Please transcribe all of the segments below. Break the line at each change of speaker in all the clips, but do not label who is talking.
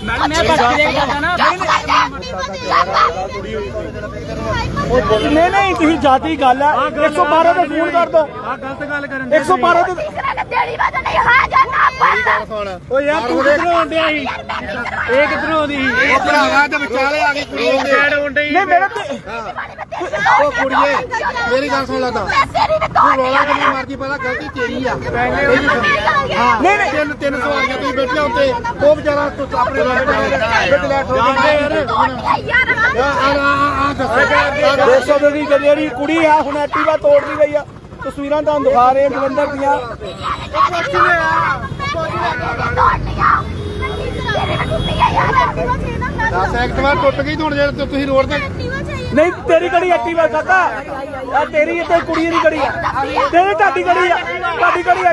Madam ਮੈਂ ਬਸ ਦੇਖ ਰਿਹਾ ਨਾ
ਨਹੀਂ ਨਹੀਂ ਤੁਸੀਂ ਜਾਤੀ ਗੱਲ ਹੈ 112 ਤੇ ਫੋਨ ਕਰ ਦੋ।
ਆ ਗਲਤ ਗੱਲ ਕਰਨ
112 ਤੇ
ਓ ਯਾਰ ਤੂੰ ਕਿੱਧਰੋਂ ਆਉਂਦਿਆ ਸੀ? ਇਹ ਕਿੱਧਰੋਂ ਆਉਂਦੀ ਸੀ?
ਉਹ ਭਰਾਵਾ ਤੇ ਵਿਚਾਲੇ ਆ ਗਈ ਕੁੜੀ
ਉਹ ਸਾਈਡ ਆਉਂਦੀ
ਨਹੀਂ ਮੇਰੇ ਤੇ
ਉਹ ਕੁੜੀਏ ਮੇਰੀ ਗੱਲ ਸੁਣ ਲੈ ਤਾਂ। ਤੂੰ ਰੋਲਾ ਕਿੰਨੀ ਮਰਜ਼ੀ ਪਤਾ ਗਲਤੀ ਤੇਰੀ ਆ। ਹਾਂ
ਨਹੀਂ, ਨਹੀਂ।
ਤਿੰਨ ਤਿੰਨ ਸਵਾਰੀਆਂ ਤੁਸੀਂ ਬੈਠੇ ਉੱਤੇ ਉਹ ਵਿਚਾਰਾ ਤੂੰ ਆਪਣੇ ਬੈਠ ਲੈ ਠੋਕ ਯਾਰ। ਆ ਆ ਆ ਦੱਸ।
ਦੇਖੋ ਜਿਹੜੀ ਜਿਹੜੀ ਕੁੜੀ ਆ ਹੁਣ ਐਕਟਿਵਾ ਤੋੜਦੀ ਗਈ ਆ। ਤਸਵੀਰਾਂ ਤੁਹਾਨੂੰ ਦਿਖਾ ਰਹੇ ਜਲੰਧਰ ਦੀਆਂ।
ਦਸ ਐਕਟਿਵਾ ਟੁੱਟ ਗਈ ਹੁਣ ਜੇ ਤੁਸੀਂ ਰੋਡ ਤੇ
ਨਹੀਂ ਤੇਰੀ ਕਿਹੜੀ ਐਕਟਿਵਾ ਕਾਕਾ। ਆ ਤੇਰੀ ਤੇ ਕੁੜੀ ਦੀ ਗੜੀ ਆ। ਤੇਰੀ ਤੁਹਾਡੀ ਗੜੀ ਆ। ਤੁਹਾਡੀ ਗੜੀ ਆ।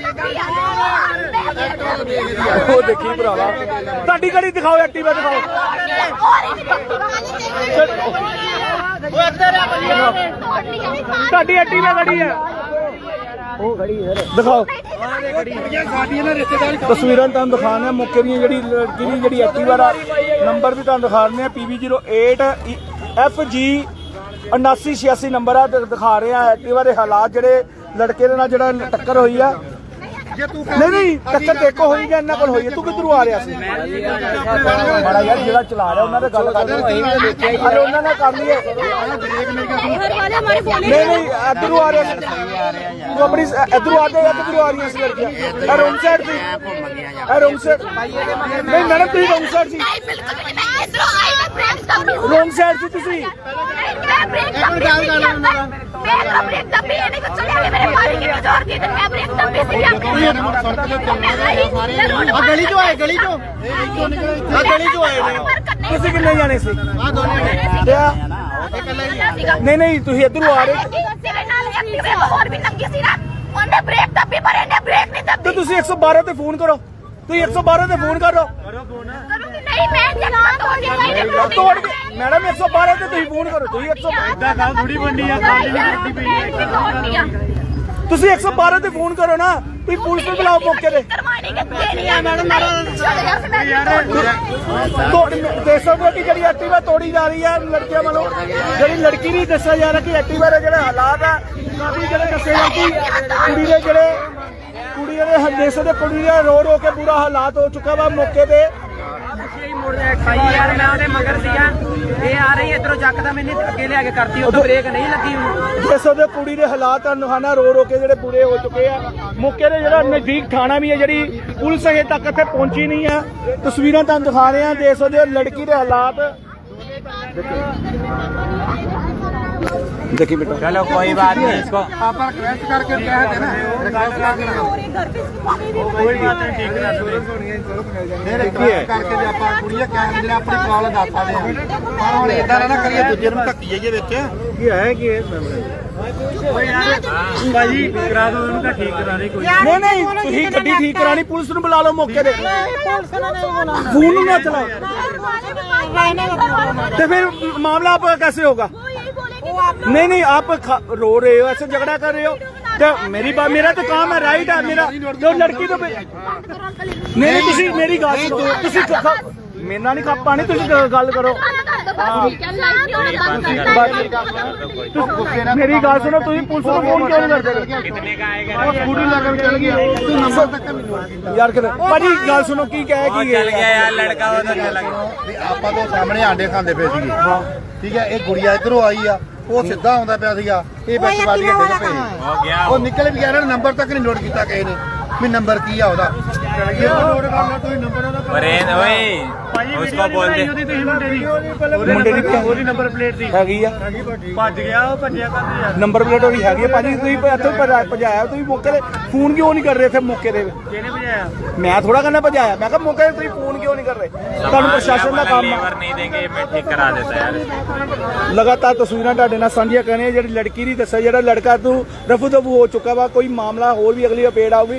ਉਹ ਦੇਖੀ ਭਰਾਵਾ। ਤੁਹਾਡੀ ਗੜੀ ਦਿਖਾਓ ਐਕਟਿਵਾ ਦਿਖਾਓ। ਤੁਹਾਡੀ ਐਕਟਿਵਾ ਗੜੀ ਆ। ਉਹ ਗੜੀ ਦਿਖਾਓ।
ਸਾਡੀ ਇਹਨਾਂ ਰਿਸ਼ਤੇਦਾਰੀ
ਤਸਵੀਰਾਂ ਤੁਹਾਨੂੰ ਦਿਖਾਣੇ ਮੌਕੇ ਦੀਆਂ ਜਿਹੜੀ ਲੜਕੀ ਦੀ ਜਿਹੜੀ ਐਕਟਿਵਾ ਦਾ ਨੰਬਰ ਵੀ ਤੁਹਾਨੂੰ ਦਿਖਾ ਰਹੇ ਆ PB08 FG 7986 ਨੰਬਰ ਆ ਦਿਖਾ ਰਹੇ ਐਕਟਿਵਾ ਦੇ ਹਾਲਾਤ ਜਿਹੜੇ ਲੜਕੇ ਦੇ ਨਾਲ ਜਿਹੜਾ ਟੱਕਰ ਹੋਈ ਆ।
ਜੇ
ਨਹੀਂ ਨਹੀਂ ਟੱਕਰ ਦੇਖੋ ਹੋਈ ਜਾਂ ਇਹਨਾਂ ਕੋਲ ਹੋਈ ਆ ਤੂੰ ਕਿੱਧਰੋਂ ਆ ਰਿਹਾ ਸੀ? ਮਾੜਾ ਯਾਰ ਜਿਹੜਾ ਚਲਾ ਰਿਹਾ ਉਹਨਾਂ ਨਾਲ ਗੱਲ ਕਰ ਅਰੇ ਉਹਨਾਂ ਨਾਲ ਕਰ ਲਈਏ। ਨਹੀਂ ਨਹੀਂ ਇੱਧਰੋਂ ਆ ਰਿਹਾ ਸੀ। ਤੂੰ ਆਪਣੀ ਇੱਧਰੋਂ ਆ ਜਾ ਇੱਧਰੋਂ ਆ ਰਹੀਆਂ ਸੀ ਲੜਕੀਆਂ। ਇਹ ਰੋਂਗ ਸਾਈਡ ਸੀ। ਇਹ ਰੋਂਗ ਸਾਈਡ ਨਹੀਂ ਮੈਡਮ ਤੁਸੀਂ ਰੋਂਗ ਸਾਈਡ ਸੀ। ਰੋਂਗ ਸਾਈਡ ਸੀ ਤੁਸੀਂ।
ਆ ਗਲੀ ਚੋਂ ਆਏ ਗਲੀ ਚੋਂ। ਇਹ ਇੱਥੋਂ ਨਿਕਲੇ ਆ ਗਲੀ ਚੋਂ ਆਏ ਨੇ
ਤੁਸੀਂ ਕਿੰਨੇ ਜਾਣੇ ਸੀ?
ਆ ਦੋਨੇ
ਤੇ ਆ। ਨਹੀਂ ਨਹੀਂ ਤੁਸੀਂ ਇੱਧਰੋਂ ਆ ਰਹੇ।
ਉਹਨੇ ਬ੍ਰੇਕ ਦੱਬੀ ਪਰ ਇਹਨੇ ਬ੍ਰੇਕ ਨਹੀਂ
ਤੇ
ਦੱਬੀ
ਤੁਸੀਂ 112 ਤੇ ਫੋਨ ਕਰੋ। ਤੁਸੀਂ 112 ਤੇ ਫੋਨ ਕਰੋ
ਕਰੂੰਗੀ? ਨਹੀਂ ਮੈਂ ਜਨਾ ਤੋੜ ਕੇ ਨਹੀਂ।
ਤੋੜ ਕੇ ਮੈਡਮ 112 ਤੇ ਤੁਸੀਂ ਫੋਨ ਕਰੋ। ਤੁਸੀਂ 112
ਇਦਾਂ ਗੱਲ ਥੋੜੀ ਬਣਨੀ ਆ ਗੱਲ ਨਹੀਂ ਕਰਦੀ ਪਈ
ਤੁਸੀਂ 112 ਤੇ ਫੋਨ ਕਰੋ ਨਾ। ਤੁਸੀਂ ਪੁਲਿਸ ਨੂੰ ਬੁਲਾਓ ਮੌਕੇ ਤੇ।
ਕਰਵਾਣੀ ਕਿ ਤੇਰੀ ਆ? ਮੈਡਮ ਯਾਰ
ਤੋੜ ਹੋ ਕਿ ਜਿਹੜੀ ਐਕਟਿਵਾ ਤੋੜੀ ਜਾ ਰਹੀ ਹੈ ਲੜਕੀਆਂ ਵੱਲੋਂ। ਜਿਹੜੀ ਲੜਕੀ ਨਹੀਂ ਦੱਸਿਆ ਜਾ ਰਿਹਾ ਕਿ ਐਕਟਿਵਾ ਦੇ ਜਿਹੜੇ ਹਾਲਾਤ ਆ ਕਾਫੀ ਜਿਹੜੇ ਦੱਸੇ ਜਾ ਕਿ ਕੁੜੀ ਦੇ ਜਿਹੜੇ ਕੁੜੀ ਦੇ ਹੰਦੇਸੇ ਦੇ ਕੁੜੀ ਦੇ ਰੋ ਰੋ ਕੇ ਬੁਰਾ ਹਾਲਾਤ ਹੋ ਚੁੱਕਾ ਵਾ ਮੌਕੇ ਤੇ।
ਖਾਈ ਯਾਰ ਮੈਂ ਉਹਦੇ ਮਗਰ ਸੀਗਾ ਇਹ ਆ ਰਹੀ ਇਧਰੋਂ ਜੱਕਦਾ ਮੈਨੇ ਅੱਗੇ ਲਿਆ ਕੇ ਕਰਤੀ ਉਹ ਬ੍ਰੇਕ ਨਹੀਂ ਲੱਗੀ ਉਹਨੂੰ
ਦੇਖ ਸਕਦੇ ਕੁੜੀ ਦੇ ਹਾਲਾਤ ਨਹਾਣਾ ਰੋ ਰੋ ਕੇ ਜਿਹੜੇ ਬੁਰੇ ਹੋ ਚੁੱਕੇ ਆ। ਮੌਕੇ ਦੇ ਜਿਹੜਾ ਨਜ਼ਦੀਕ ਥਾਣਾ ਵੀ ਹੈ ਜਿਹੜੀ ਪੁਲਿਸ ਅਜੇ ਤੱਕ ਇੱਥੇ ਪਹੁੰਚੀ ਨਹੀਂ ਆ। ਤਸਵੀਰਾਂ ਤੁਹਾਨੂੰ ਦਿਖਾ ਰਹੇ ਆ ਦੇਖ ਸਕਦੇ ਹੋ ਲੜਕੀ ਦੇ ਹਾਲਾਤ। ਦੇਖੀ ਬੇਟਾ
ਚਲੋ ਕੋਈ ਬਾਤ ਨਹੀਂ ਇਸਕੋ
ਆਪਾਂ ਰਿਕਵੈਸਟ ਕਰਕੇ ਕਹਿ ਦੇਣਾ ਰਿਕਵੈਸਟ ਕਰਕੇ
ਕੋਈ ਬਾਤ ਨਹੀਂ ਠੀਕ ਕਰ ਦੋ
ਫਿਰ ਰਿਕਵੈਸਟ ਕਰਕੇ ਜੇ ਆਪਾਂ ਕੁੜੀਆਂ ਕਹਿ ਜਿਹੜੇ ਆਪਣੀ ਪ੍ਰੋਬਲਮ ਦੱਸ ਸਕਦੇ ਆ ਪਰ ਹੁਣ ਇਦਾਂ ਨਾ ਕਰੀਏ ਦੂਜੇ ਨੂੰ ਧੱਕੀ ਜਾਈਏ ਵਿੱਚ
ਕੀ ਹੈ ਕੀ ਹੈ ਓਏ ਯਾਰ ਭਾਜੀ ਕਰਾ ਦੋ ਉਹਨੂੰ ਤਾਂ ਠੀਕ ਕਰਾ ਦੇ ਕੋਈ
ਨਹੀਂ ਨਹੀਂ ਤੁਸੀਂ ਗੱਡੀ ਠੀਕ ਕਰਾਣੀ ਪੁਲਿਸ ਨੂੰ ਬੁਲਾ ਲਓ ਮੌਕੇ ਤੇ ਫੋਨ ਨੂੰ ਨਾ ਚਲਾਓ तो फिर मामला आपका कैसे होगा नहीं नहीं आप खा- रो रहे हो ऐसे झगड़ा कर रहे हो तो मेरी बात मेरा तो काम है राइट है मेरा जो लड़की तो नहीं नहीं ਤੁਸੀਂ ਮੇਰੀ ਗੱਲ ਸੁਣੋ ਤੁਸੀਂ ਖ- ਖ- ਮੇਰੇ ਨਾਲ ਨਹੀਂ ਖੱਪ ਪਾਣੀ ਤੁਸੀਂ ਗ- ਗੱਲ ਕਰੋ ਤੁਸੀਂ- ਮੇਰੀ ਗੱਲ ਸੁਣੋ ਤੁਸੀਂ ਪੁਲਿਸ ਨੂੰ ਫੋਨ ਕਿਉਂ ਨਹੀਂ ਕਰਦੇ
ਕਿਤਨੇ का आएगा
ਸਕੂਟਰੀ ਲੈ ਕੇ ਚੱਲ ਗਿਆ ਤੂੰ ਨੰਬਰ ਤੱਕ ਮੈਨੂੰ
ਯਾਰ ਕਿਤੇ ਭਾਜੀ ਗੱਲ ਸੁਣੋ ਕੀ ਕਹਿ ਕੀ
चल गया यार लड़का वो तो चला गया
ਵੀ ਆਪਾਂ ਤੋਂ ਸਾਹਮਣੇ ਆਂਡੇ ਖਾਂਦੇ ਪਏ ਸੀਗੇ ਠੀਕ ਹੈ ਇਹ ਗੁੜੀਆ ਇਧਰੋਂ ਆਈ ਆ ਉਹ ਸਿੱਧਾ ਆਉਂਦਾ ਪਿਆ ਸੀਗਾ ਇਹ ਉਹ ਵਾਲੀ ਕਿਵੇਂ ਡਿੱਗ ਪਈ ਉਹ ਨਿਕਲ ਵੀ ਗਿਆ ਇਹਨਾਂ ਨੇ ਨੰਬਰ ਤੱਕ ਨਹੀਂ ਨੋਟ ਕੀਤਾ ਕਿਸੇ ਨੇ ਵੀ ਨੰਬਰ ਕੀ ਆ ਉਹਦਾ। ਇਹ ਨੋਟ ਕਰ ਲਾ ਤੁਸੀਂ ਨੰਬਰ ਉਹਦਾ
ਪਰ ਓਏ। ਉਸਕੋ ਬੋਲਦੇ।
ਮੁੰਡੇ ਦੀ।
ਉਹਦੀ ਨੰਬਰ ਪਲੇਟ ਦੀ
ਹੈਗੀ ਆ।
ਭੱਜ ਗਿਆ ਉਹ ਭੱਜਿਆ ਕਰਦੀ ਯਾਰ
ਨੰਬਰ ਪਲੇਟ ਉਹਦੀ ਹੈਗੀ ਆ ਭਾਜੀ ਤੁਸੀਂ ਇੱਥੋਂ ਭਜਾਇਆ ਤੁਸੀਂ ਮੌਕੇ ਤੇ ਫੋਨ ਕਿਉਂ ਨਹੀਂ ਕਰ ਰਹੇ ਇੱਥੇ ਮੌਕੇ ਤੇ?
ਕਿਹਨੇ ਭਜਾਇਆ?
ਮੈਂ ਥੋੜਾ ਕਹਿੰਦਾ ਭਜਾਇਆ। ਮੈਂ ਕਿਹਾ ਮੌਕੇ ਤੇ ਤੁਸੀਂ ਫੋਨ ਕਿਉਂ ਨਹੀਂ ਕਰ ਰਹੇ? ਤੁਹਾਨੂੰ ਪ੍ਰਸ਼ਾਸਨ ਦਾ ਕੰਮ ਆ। ਲਗਾਤਾਰ ਤਸਵੀਰਾਂ ਤੁਹਾਡੇ ਨਾਲ ਸਾਂਝੀਆਂ ਕਰਨੀਆਂ ਜਿਹੜੀ ਲੜਕੀ ਦੀ ਦੱਸਿਆ ਜਿਹੜਾ ਲੜਕਾ ਤੂੰ ਰਫੂ ਦਫੂ ਹੋ ਚੁੱਕਾ ਵਾ ਕੋਈ ਮਾਮਲਾ ਹੋਰ ਵੀ ਅਗਲੀ ਅਪਡੇਟ ਆਊਗੀ।